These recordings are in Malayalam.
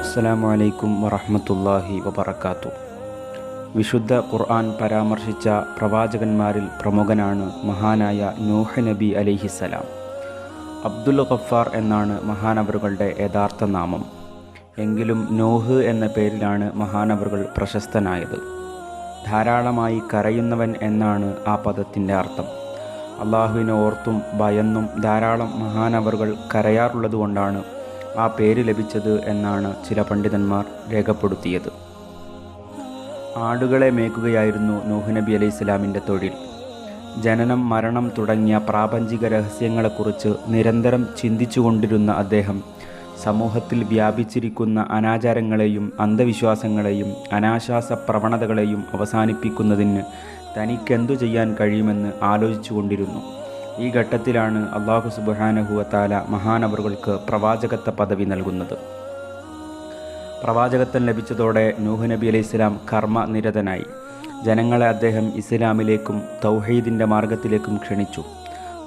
അസ്സലാമു അലൈക്കും വറഹ്മത്തുള്ളാഹി വബറകാത്തു. വിശുദ്ധ ഖുർആൻ പരാമർശിച്ച പ്രവാചകന്മാരിൽ പ്രമുഖനാണ് മഹാനായ നൂഹ് നബി അലിഹിസലാം അബ്ദുൽ ഗഫാർ എന്നാണ് മഹാനവറുകളുടെ യഥാർത്ഥ നാമം. എങ്കിലും നോഹ് എന്ന പേരിലാണ് മഹാനവറുകൾ പ്രശസ്തനായത്. ധാരാളമായി കരയുന്നവൻ എന്നാണ് ആ പദത്തിന്റെ അർത്ഥം. അള്ളാഹുവിനെ ഓർത്തും ഭയന്നും ധാരാളം മഹാനവറുകൾ കരയാറുള്ളതുകൊണ്ടാണ് ആ പേര് ലഭിച്ചത് എന്നാണ് ചില പണ്ഡിതന്മാർ രേഖപ്പെടുത്തിയത്. ആടുകളെ മേക്കുകയായിരുന്നു നൂഹ് നബി അലൈഹി ഇസ്ലാമിന്റെ തൊഴിൽ. ജനനം മരണം തുടങ്ങിയ പ്രാപഞ്ചിക രഹസ്യങ്ങളെക്കുറിച്ച് നിരന്തരം ചിന്തിച്ചുകൊണ്ടിരുന്ന അദ്ദേഹം സമൂഹത്തിൽ വ്യാപിച്ചിരിക്കുന്ന അനാചാരങ്ങളെയും അന്ധവിശ്വാസങ്ങളെയും അനാശാസ പ്രവണതകളെയും അവസാനിപ്പിക്കുന്നതിന് തനിക്കെന്തു ചെയ്യാൻ കഴിയുമെന്ന് ആലോചിച്ചു കൊണ്ടിരുന്നു ഈ ഘട്ടത്തിലാണ് അള്ളാഹു സുബാനഹുവത്താല മഹാനവറുകൾക്ക് പ്രവാചകത്വ പദവി നൽകുന്നത്. പ്രവാചകത്വം ലഭിച്ചതോടെ നൂഹ് നബി അലൈഹി ഇസ്ലാം കർമ്മനിരതനായി. ജനങ്ങളെ അദ്ദേഹം ഇസ്ലാമിലേക്കും തൗഹീദിന്റെ മാർഗത്തിലേക്കും ക്ഷണിച്ചു.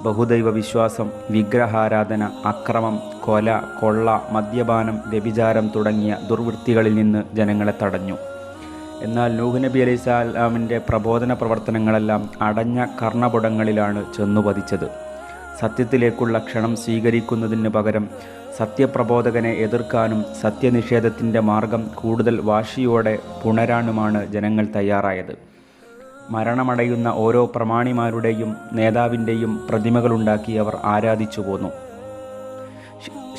ബഹുദൈവ വിശ്വാസം വിഗ്രഹാരാധന അക്രമം കൊല കൊള്ള മദ്യപാനം വ്യഭിചാരം തുടങ്ങിയ ദുർവൃത്തികളിൽ നിന്ന് ജനങ്ങളെ തടഞ്ഞു. എന്നാൽ നൂഹ് നബി അലൈഹി സ്വലാമിന്റെ പ്രബോധന പ്രവർത്തനങ്ങളെല്ലാം അടഞ്ഞ കർണപുടങ്ങളിലാണ് ചെന്നുപതിച്ചത് സത്യത്തിലേക്കുള്ള ക്ഷണം സ്വീകരിക്കുന്നതിന് പകരം സത്യപ്രബോധകനെ എതിർക്കാനും സത്യനിഷേധത്തിന്റെ മാർഗം കൂടുതൽ വാശിയോടെ പുണരാനുമാണ് ജനങ്ങൾ തയ്യാറായത്. മരണമടയുന്ന ഓരോ പ്രമാണിമാരുടെയും നേതാവിന്റെയും പ്രതിമകളുണ്ടാക്കി അവർ ആരാധിച്ചു പോന്നു.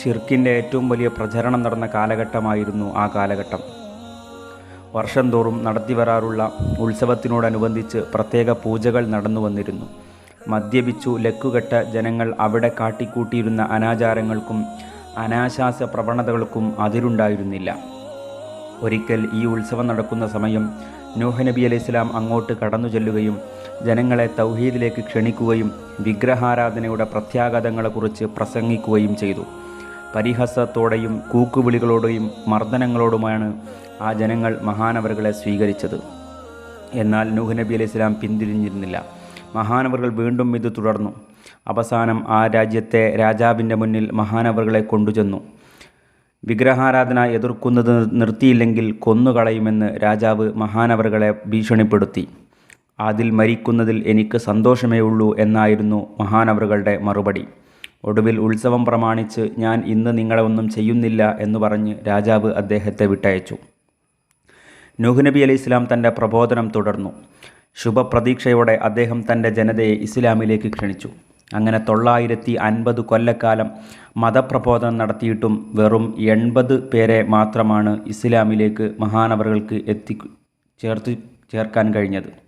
ഷിർക്കിന്റെ ഏറ്റവും വലിയ പ്രചരണം നടന്ന കാലഘട്ടമായിരുന്നു ആ കാലഘട്ടം. വർഷം തോറും നടത്തി വരാറുള്ള ഉത്സവത്തിനോടനുബന്ധിച്ച് പ്രത്യേക പൂജകൾ നടന്നു വന്നിരുന്നു. മദ്യപിച്ചു ലക്കുകെട്ട ജനങ്ങൾ അവിടെ കാട്ടിക്കൂട്ടിയിരുന്ന അനാചാരങ്ങൾക്കും അനാശാസ പ്രവണതകൾക്കും അതിരുണ്ടായിരുന്നില്ല. ഒരിക്കൽ ഈ ഉത്സവം നടക്കുന്ന സമയം നൂഹ് നബി അലൈഹി ഇസ്ലാം അങ്ങോട്ട് കടന്നു ചെല്ലുകയും ജനങ്ങളെ തൗഹീദിലേക്ക് ക്ഷണിക്കുകയും വിഗ്രഹാരാധനയുടെ പ്രത്യാഘാതങ്ങളെക്കുറിച്ച് പ്രസംഗിക്കുകയും ചെയ്തു. പരിഹസത്തോടെയും കൂക്കുവിളികളോടെയും മർദ്ദനങ്ങളോടുമാണ് ആ ജനങ്ങൾ മഹാനവറുകളെ സ്വീകരിച്ചത്. എന്നാൽ നൂഹ് നബി അലൈഹി സ്വലാം പിന്തിരിഞ്ഞിരുന്നില്ല. മഹാനവറുകൾ വീണ്ടും ഇത് തുടർന്നു. അവസാനം ആ രാജ്യത്തെ രാജാവിന്റെ മുന്നിൽ മഹാനവറുകളെ കൊണ്ടുചെന്നു. വിഗ്രഹാരാധന എതിർക്കുന്നത് നിർത്തിയില്ലെങ്കിൽ കൊന്നുകളയുമെന്ന് രാജാവ് മഹാനവറുകളെ ഭീഷണിപ്പെടുത്തി. അതിൽ മരിക്കുന്നതിൽ എനിക്ക് സന്തോഷമേ ഉള്ളൂ എന്നായിരുന്നു മഹാനവറുകളുടെ മറുപടി. ഒടുവിൽ ഉത്സവം പ്രമാണിച്ച് ഞാൻ ഇന്ന് നിങ്ങളെ ഒന്നും ചെയ്യുന്നില്ല എന്ന് പറഞ്ഞ് രാജാവ് അദ്ദേഹത്തെ വിട്ടയച്ചു. നൂഹ് നബി അലൈഹി ഇസ്ലാം തന്റെ പ്രബോധനം തുടർന്നു. ശുഭപ്രതീക്ഷയോടെ അദ്ദേഹം തന്റെ ജനതയെ ഇസ്ലാമിലേക്ക് ക്ഷണിച്ചു. അങ്ങനെ തൊള്ളായിരത്തി അൻപത് കൊല്ലക്കാലം മതപ്രബോധനം നടത്തിയിട്ടും വെറും എൺപത് പേരെ മാത്രമാണ് ഇസ്ലാമിലേക്ക് മഹാനവറുകൾക്ക് എത്തി ചേർത്ത് ചേർക്കാൻ കഴിഞ്ഞത്.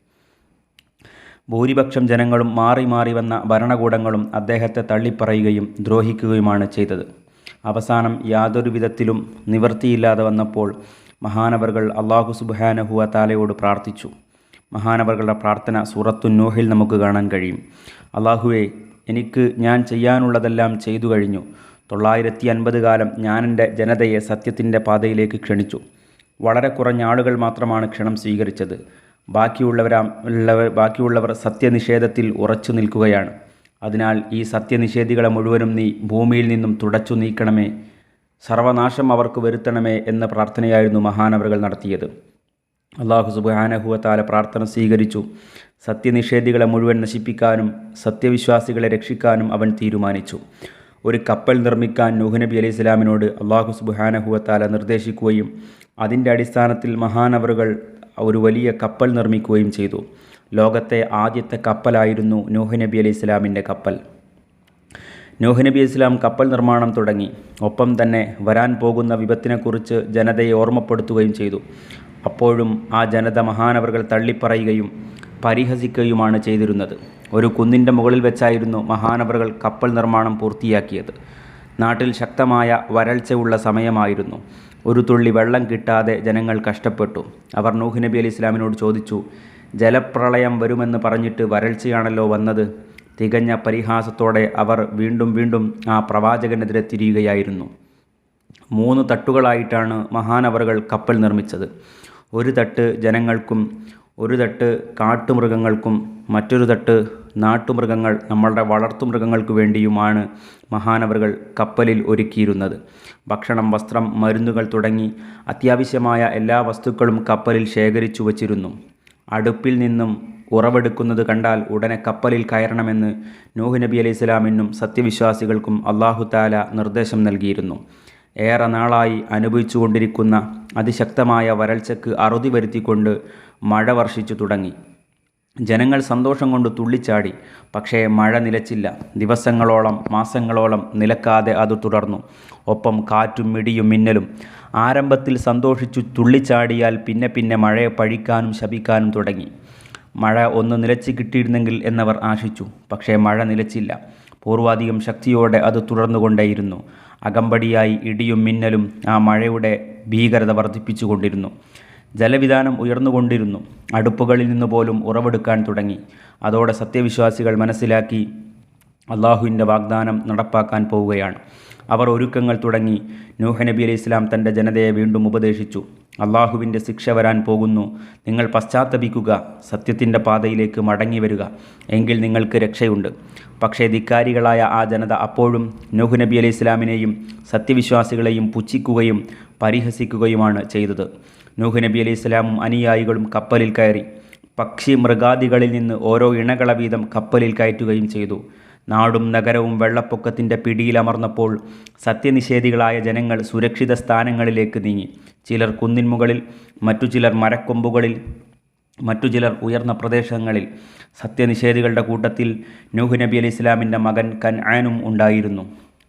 ഭൂരിപക്ഷം ജനങ്ങളും മാറി മാറി വന്ന ഭരണകൂടങ്ങളും അദ്ദേഹത്തെ തള്ളിപ്പറയുകയും ദ്രോഹിക്കുകയുമാണ് ചെയ്തത്. അവസാനം യാതൊരു വിധത്തിലും നിവൃത്തിയില്ലാതെ വന്നപ്പോൾ മഹാനവറുകൾ അള്ളാഹു സുബാനഹുവ താലയോട് പ്രാർത്ഥിച്ചു. മഹാനവറുകളുടെ പ്രാർത്ഥന സൂറത്തു നോഹിൽ നമുക്ക് കാണാൻ കഴിയും. അള്ളാഹുവെ എനിക്ക് ഞാൻ ചെയ്യാനുള്ളതെല്ലാം ചെയ്തു കഴിഞ്ഞു. തൊള്ളായിരത്തി അൻപത് കാലം ഞാൻ എന്റെ ജനതയെ സത്യത്തിന്റെ പാതയിലേക്ക് ക്ഷണിച്ചു. വളരെ കുറഞ്ഞ ആളുകൾ മാത്രമാണ് ക്ഷണം സ്വീകരിച്ചത്. ബാക്കിയുള്ളവരാ ഉള്ളവർ ബാക്കിയുള്ളവർ സത്യനിഷേധത്തിൽ ഉറച്ചു നിൽക്കുകയാണ്. അതിനാൽ ഈ സത്യനിഷേധികളെ മുഴുവനും നീ ഭൂമിയിൽ നിന്നും തുടച്ചു നീക്കണമേ. സർവനാശം അവർക്ക് വരുത്തണമേ എന്ന പ്രാർത്ഥനയായിരുന്നു മഹാനവറുകൾ നടത്തിയത്. അള്ളാഹു സുബാനഹുവത്താല പ്രാർത്ഥന സ്വീകരിച്ചു. സത്യനിഷേധികളെ മുഴുവൻ നശിപ്പിക്കാനും സത്യവിശ്വാസികളെ രക്ഷിക്കാനും അവൻ തീരുമാനിച്ചു. ഒരു കപ്പൽ നിർമ്മിക്കാൻ നൂഹ് നബി അലൈഹി സ്വലാമിനോട് അള്ളാഹു സുബാനഹുവത്താല നിർദ്ദേശിക്കുകയും അതിന്റെ അടിസ്ഥാനത്തിൽ മഹാനവറുകൾ ഒരു വലിയ കപ്പൽ നിർമ്മിക്കുകയും ചെയ്തു. ലോകത്തെ ആദ്യത്തെ കപ്പലായിരുന്നു നൂഹ് നബി അലി ഇസ്ലാമിന്റെ കപ്പൽ. നൂഹ് നബി ഇസ്ലാം കപ്പൽ നിർമ്മാണം തുടങ്ങി. ഒപ്പം തന്നെ വരാൻ പോകുന്ന വിപത്തിനെക്കുറിച്ച് ജനതയെ ഓർമ്മപ്പെടുത്തുകയും ചെയ്തു. അപ്പോഴും ആ ജനത മഹാനവറുകൾ തള്ളിപ്പറയുകയും പരിഹസിക്കുകയുമാണ് ചെയ്തിരുന്നത്. ഒരു കുന്നിന്റെ മുകളിൽ വെച്ചായിരുന്നു മഹാനവറുകൾ കപ്പൽ നിർമ്മാണം പൂർത്തിയാക്കിയത്. നാട്ടിൽ ശക്തമായ വരൾച്ചയുള്ള സമയമായിരുന്നു. ഒരു തുള്ളി വെള്ളം കിട്ടാതെ ജനങ്ങൾ കഷ്ടപ്പെട്ടു. അവർ നൂഹ് നബി അലി ഇസ്ലാമിനോട് ചോദിച്ചു ജലപ്രളയം വരുമെന്ന് പറഞ്ഞിട്ട് വരൾച്ചയാണല്ലോ വന്നത്? തികഞ്ഞ പരിഹാസത്തോടെ അവർ വീണ്ടും വീണ്ടും ആ പ്രവാചകനെതിരെ തിരിയുകയായിരുന്നു. മൂന്ന് തട്ടുകളായിട്ടാണ് മഹാനവറുകൾ കപ്പൽ നിർമ്മിച്ചത്. ഒരു തട്ട് ജനങ്ങൾക്കും ഒരു തട്ട് കാട്ടുമൃഗങ്ങൾക്കും മറ്റൊരു തട്ട് നാട്ടുമൃഗങ്ങൾ നമ്മളുടെ വളർത്തുമൃഗങ്ങൾക്ക് വേണ്ടിയുമാണ് മഹാനവറുകൾ കപ്പലിൽ ഒരുക്കിയിരുന്നത്. ഭക്ഷണം വസ്ത്രം മരുന്നുകൾ തുടങ്ങി അത്യാവശ്യമായ എല്ലാ വസ്തുക്കളും കപ്പലിൽ ശേഖരിച്ചു വച്ചിരുന്നു. അടുപ്പിൽ നിന്നും ഉറവെടുക്കുന്നത് കണ്ടാൽ ഉടനെ കപ്പലിൽ കയറണമെന്ന് നൂഹ് നബി അലൈഹി സ്വലാമിനും സത്യവിശ്വാസികൾക്കും അള്ളാഹു താല നിർദ്ദേശം നൽകിയിരുന്നു. ഏറെ നാളായി അനുഭവിച്ചുകൊണ്ടിരിക്കുന്ന അതിശക്തമായ വരൾച്ചയ്ക്ക് അറുതി വരുത്തിക്കൊണ്ട് മഴ വർഷിച്ചു തുടങ്ങി. ജനങ്ങൾ സന്തോഷം കൊണ്ട് തുള്ളിച്ചാടി. പക്ഷേ മഴ നിലച്ചില്ല. ദിവസങ്ങളോളം മാസങ്ങളോളം നിലക്കാതെ അത് തുടർന്നു. ഒപ്പം കാറ്റും മിടിയും മിന്നലും ആരംഭത്തിൽ സന്തോഷിച്ചു തുള്ളിച്ചാടിയാൽ പിന്നെ പിന്നെ മഴയെ പഴിക്കാനും ശപിക്കാനും തുടങ്ങി. മഴ ഒന്ന് നിലച്ച് കിട്ടിയിരുന്നെങ്കിൽ എന്നവർ ആശിച്ചു. പക്ഷേ മഴ നിലച്ചില്ല. പൂർവാധികം ശക്തിയോടെ അത് തുടർന്നുകൊണ്ടേയിരുന്നു. അകമ്പടിയായി ഇടിയും മിന്നലും ആ മഴയുടെ ഭീകരത വർദ്ധിപ്പിച്ചുകൊണ്ടിരുന്നു. ജലവിധാനം ഉയർന്നുകൊണ്ടിരുന്നു. അടുപ്പുകളിൽ നിന്ന് പോലും ഉറവെടുക്കാൻ തുടങ്ങി. അതോടെ സത്യവിശ്വാസികൾ മനസ്സിലാക്കി അള്ളാഹുവിന്റെ വാഗ്ദാനം നടപ്പാക്കാൻ പോവുകയാണ്. അവർ ഒരുക്കങ്ങൾ തുടങ്ങി. നൂഹ് നബി അലൈഹി ഇസ്ലാം തന്റെ ജനതയെ വീണ്ടും ഉപദേശിച്ചു. അള്ളാഹുവിന്റെ ശിക്ഷ വരാൻ പോകുന്നു. നിങ്ങൾ പശ്ചാത്തപിക്കുക സത്യത്തിന്റെ പാതയിലേക്ക് മടങ്ങി വരിക എങ്കിൽ നിങ്ങൾക്ക് രക്ഷയുണ്ട്. പക്ഷേ ധിക്കാരികളായ ആ ജനത അപ്പോഴും നൂഹ് നബി അലൈഹി ഇസ്ലാമിനെയും സത്യവിശ്വാസികളെയും പുച്ഛിക്കുകയും പരിഹസിക്കുകയുമാണ് ചെയ്തത്. നൂഹ് നബി അലൈഹി ഇസ്ലാമും അനുയായികളും കപ്പലിൽ കയറി. പക്ഷി മൃഗാദികളിൽ നിന്ന് ഓരോ ഇണകള വീതം കപ്പലിൽ കയറ്റുകയും ചെയ്തു. നാടും നഗരവും വെള്ളപ്പൊക്കത്തിന്റെ പിടിയിലമർന്നപ്പോൾ സത്യനിഷേധികളായ ജനങ്ങൾ സുരക്ഷിത സ്ഥാനങ്ങളിലേക്ക് നീങ്ങി. ചിലർ കുന്നിൻമുകളിൽ മറ്റു ചിലർ മരക്കൊമ്പുകളിൽ മറ്റു ചിലർ ഉയർന്ന പ്രദേശങ്ങളിൽ. സത്യനിഷേധികളുടെ കൂട്ടത്തിൽ നൂഹ് നബി അലി ഇസ്ലാമിന്റെ മകൻ കൻആനും ഉണ്ടായിരുന്നു.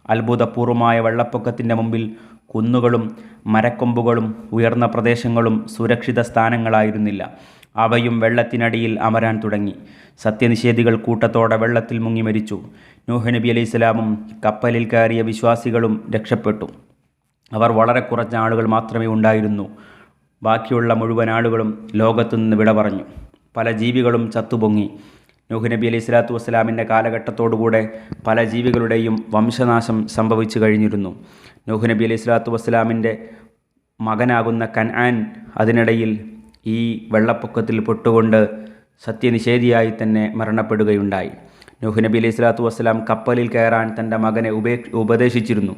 അത്ഭുതപൂർവമായ വെള്ളപ്പൊക്കത്തിന്റെ മുമ്പിൽ കുന്നുകളും മരക്കൊമ്പുകളും ഉയർന്ന പ്രദേശങ്ങളും സുരക്ഷിത സ്ഥാനങ്ങളായിരുന്നില്ല. അവയും വെള്ളത്തിനടിയിൽ അമരാൻ തുടങ്ങി. സത്യനിഷേധികൾ കൂട്ടത്തോടെ വെള്ളത്തിൽ മുങ്ങി മരിച്ചു. നൂഹ് നബി അലൈഹി സ്വലാമും കപ്പലിൽ കയറിയ വിശ്വാസികളും രക്ഷപ്പെട്ടു. അവർ വളരെ കുറച്ച് ആളുകൾ മാത്രമേ ഉണ്ടായിരുന്നു. ബാക്കിയുള്ള മുഴുവൻ ആളുകളും ലോകത്തു നിന്ന് വിട പറഞ്ഞു. പല ജീവികളും ചത്തുപൊങ്ങി. നൂഹ് നബി അലൈഹി സ്വലാത്തു വസ്സലാമിന്റെ കാലഘട്ടത്തോടുകൂടെ പല ജീവികളുടെയും വംശനാശം സംഭവിച്ചു കഴിഞ്ഞിരുന്നു. നൂഹ് നബി അലൈഹി സ്വലാത്തു വസ്സലാമിന്റെ മകനാകുന്ന കൻആൻ അതിനിടയിൽ ഈ വെള്ളപ്പൊക്കത്തിൽ പൊട്ടുകൊണ്ട് സത്യനിഷേധിയായി തന്നെ മരണപ്പെടുകയുണ്ടായി. നൂഹ് നബി അലൈഹി സ്വലാത്തു വസ്സലാം കപ്പലിൽ കയറാൻ തന്റെ മകനെ ഉപേ ഉപദേശിച്ചിരുന്നു.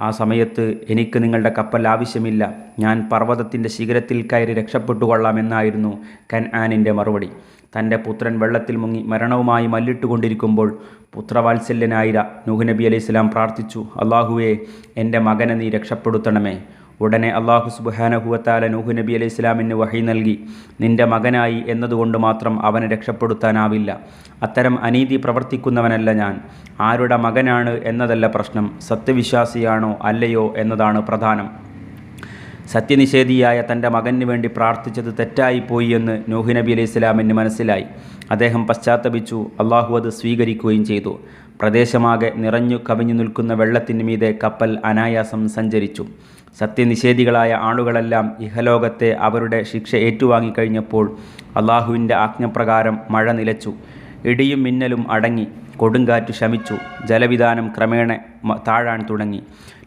ആ സമയത്ത് എനിക്ക് നിങ്ങളുടെ കപ്പൽ ആവശ്യമില്ല. ഞാൻ പർവതത്തിന്റെ ശിഖരത്തിൽ കയറി രക്ഷപ്പെട്ടു കൊള്ളാമെന്നായിരുന്നു കൻ ആനിന്റെ മറുപടി. തന്റെ പുത്രൻ വെള്ളത്തിൽ മുങ്ങി മരണവുമായി മല്ലിട്ടുകൊണ്ടിരിക്കുമ്പോൾ പുത്രവാത്സല്യനായ നൂഹ് നബി അലൈഹി സ്വലാം പ്രാർത്ഥിച്ചു അള്ളാഹുവേ എന്റെ മകനെ നീ രക്ഷപ്പെടുത്തണമേ. ഉടനെ അള്ളാഹു സുബാനഹുവത്താല നൂഹ് നബി അലൈഹി ഇസ്ലാമിന് വഹി നൽകി. നിന്റെ മകനായി എന്നതുകൊണ്ട് മാത്രം അവനെ രക്ഷപ്പെടുത്താനാവില്ല. അത്തരം അനീതി പ്രവർത്തിക്കുന്നവനല്ല ഞാൻ. ആരുടെ മകനാണ് എന്നതല്ല പ്രശ്നം. സത്യവിശ്വാസിയാണോ അല്ലയോ എന്നതാണ് പ്രധാനം. സത്യനിഷേധിയായ തന്റെ മകന് വേണ്ടി പ്രാർത്ഥിച്ചത് തെറ്റായിപ്പോയി എന്ന് നൂഹ് നബി അലൈഹി ഇസ്ലാമിന് മനസ്സിലായി. അദ്ദേഹം പശ്ചാത്തപിച്ചു. അള്ളാഹു അത് സ്വീകരിക്കുകയും ചെയ്തു. പ്രദേശമാകെ നിറഞ്ഞു കവിഞ്ഞു നിൽക്കുന്ന വെള്ളത്തിന് മീതെ കപ്പൽ അനായാസം സഞ്ചരിച്ചു. സത്യനിഷേധികളായ ആളുകളെല്ലാം ഇഹലോകത്തെ അവരുടെ ശിക്ഷ ഏറ്റുവാങ്ങിക്കഴിഞ്ഞപ്പോൾ അള്ളാഹുവിന്റെ ആജ്ഞപ്രകാരം മഴ നിലച്ചു. ഇടിയും മിന്നലും അടങ്ങി. കൊടുങ്കാറ്റ് ശമിച്ചു. ജലവിധാനം ക്രമേണ താഴാൻ തുടങ്ങി.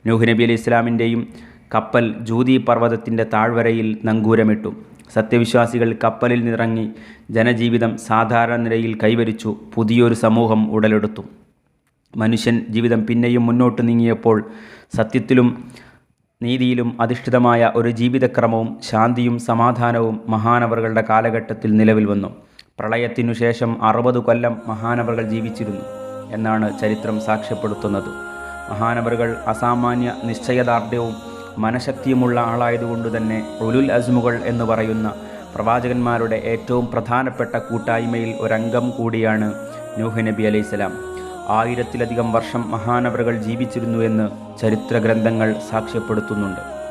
നൂഹ് നബി അലി ഇസ്ലാമിന്റെയും കപ്പൽ ജൂതി പർവതത്തിന്റെ താഴ്വരയിൽ നങ്കൂരമിട്ടു. സത്യവിശ്വാസികൾ കപ്പലിൽ നിറങ്ങി ജനജീവിതം സാധാരണ നിലയിൽ കൈവരിച്ചു. പുതിയൊരു സമൂഹം ഉടലെടുത്തു. മനുഷ്യൻ ജീവിതം പിന്നെയും മുന്നോട്ട് നീങ്ങിയപ്പോൾ സത്യത്തിലും നീതിയിലും അധിഷ്ഠിതമായ ഒരു ജീവിതക്രമവും ശാന്തിയും സമാധാനവും മഹാനവറുകളുടെ കാലഘട്ടത്തിൽ നിലവിൽ വന്നു. പ്രളയത്തിനു ശേഷം അറുപത് കൊല്ലം മഹാനവറുകൾ ജീവിച്ചിരുന്നു എന്നാണ് ചരിത്രം സാക്ഷ്യപ്പെടുത്തുന്നത്. മഹാനവറുകൾ അസാമാന്യ നിശ്ചയദാർഢ്യവും മനഃശക്തിയുമുള്ള ആളായതുകൊണ്ട് തന്നെ ഉലുൽ അസ്മുകൾ എന്ന് പറയുന്ന പ്രവാചകന്മാരുടെ ഏറ്റവും പ്രധാനപ്പെട്ട കൂട്ടായ്മയിൽ ഒരംഗം കൂടിയാണ് നൂഹ് നബി അലൈഹിസ്സലാം ആയിരത്തിലധികം വർഷം മഹാനവറുകൾ ജീവിച്ചിരുന്നു എന്ന് ചരിത്ര ഗ്രന്ഥങ്ങൾ സാക്ഷ്യപ്പെടുത്തുന്നുണ്ട്.